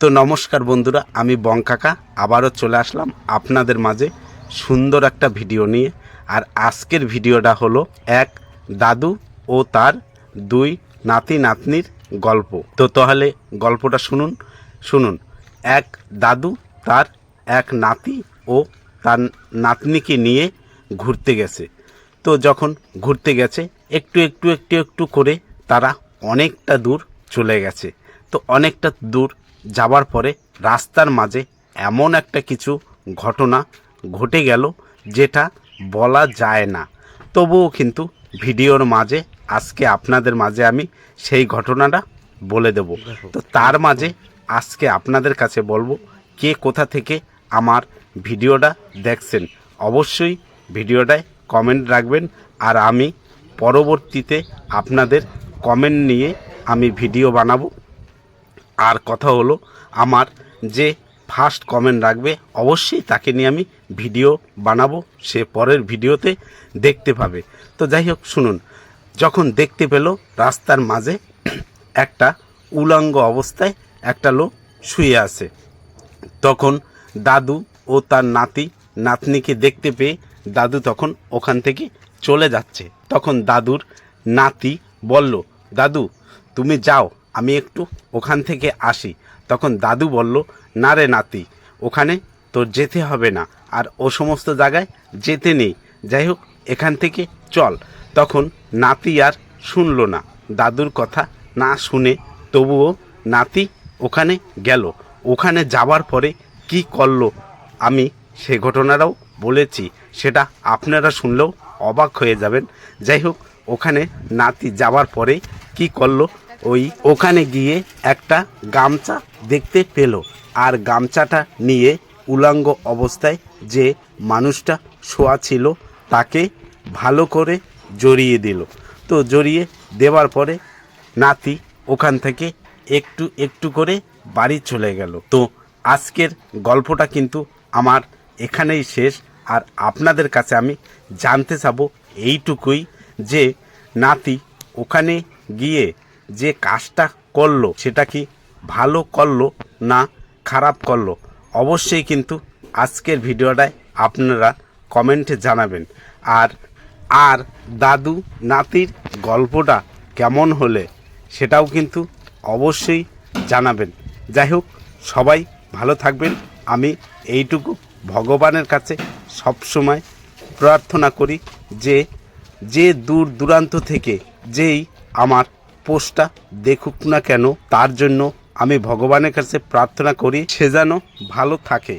তো নমস্কার বন্ধুরা, আমি বঙ্কাকা আবারও চলে আসলাম আপনাদের মাঝে সুন্দর একটা ভিডিও নিয়ে। আর আজকের ভিডিওটা হলো এক দাদু ও তার দুই নাতি নাতনির গল্প। তো তাহলে গল্পটা শুনুন শুনুন। এক দাদু, তার এক নাতি ও তার নাতনিকে নিয়ে ঘুরতে গেছে। তো যখন ঘুরতে গেছে, একটু একটু একটু একটু করে তারা অনেকটা দূর চলে গেছে। তো অনেকটা দূর যাবার পরে রাস্তার মাঝে এমন একটা কিছু ঘটনা ঘটে গেল যেটা বলা যায় না। তবুও কিন্তু ভিডিওর মাঝে আজকে আপনাদের মাঝে আমি সেই ঘটনাটা বলে দেব। তো তার মাঝে আজকে আপনাদের কাছে বলব কে কোথা থেকে আমার ভিডিওটা দেখছেন। অবশ্যই ভিডিওটায় কমেন্ট রাখবেন আর আমি পরবর্তীতে আপনাদের কমেন্ট নিয়ে আমি ভিডিও বানাবো। আর কথা হলো, আমার যে ফার্স্ট কমেন্ট রাখবে, অবশ্যই তাকে নিয়ে আমি ভিডিও বানাবো, সে পরের ভিডিওতে দেখতে পাবে। তো যাই হোক, শুনুন, যখন দেখতে পেল, রাস্তার মাঝে একটা উলঙ্গ অবস্থায় একটা লোক শুয়ে আছে। তখন দাদু ও তার নাতি, নাতনিকে দেখতে পেয়ে দাদু তখন ওখান থেকে চলে যাচ্ছে। তখন দাদুর নাতি বলল, দাদু, তুমি যাও। আমি একটু ওখান থেকে আসি। তখন দাদু বলল, না রে নাতি, ওখানে তোর যেতে হবে না। আর ও সমস্ত জায়গায় যেতে নেই। যাই হোক, এখান থেকে চল। তখন নাতি আর শুনলো না। দাদুর কথা না শুনে তবুও নাতি ওখানে গেল। ওখানে যাবার পরে কি করল, আমি সে ঘটনাটাও বলেছি। সেটা আপনারা শুনলেও অবাক হয়ে যাবেন। যাই হোক, ওখানে নাতি যাবার পরে কি করল ওই ওখানে গিয়ে একটা গামছা দেখতে পেল আর গামছাটা নিয়ে উলাঙ্গ অবস্থায় যে মানুষটা শোয়া ছিল তাকে ভালো করে জড়িয়ে দিল। তো জড়িয়ে দেওয়ার পরে নাতি ওখান থেকে একটু একটু করে বাড়ি চলে গেল। তো আজকের গল্পটা কিন্তু আমার এখানেই শেষ আর আপনাদের কাছে আমি জানতে চাবো এইটুকুই যে নাতি ওখানে গিয়ে যে কাজটা করল সেটা কি ভালো করল না খারাপ করল? অবশ্যই কিন্তু আজকের ভিডিওটায় আপনারা কমেন্টে জানাবেন। আর আর দাদু নাতির গল্পটা কেমন হলে সেটাও কিন্তু অবশ্যই জানাবেন। যাই হোক, সবাই ভালো থাকবেন। আমি এইটুকু ভগবানের কাছে সবসময় প্রার্থনা করি যে যে দূর দূরান্ত থেকে যেই আমার পোস্টটা দেখুক না কেন, তার জন্য আমি ভগবানের কাছে প্রার্থনা করি, সে যেন ভালো থাকে।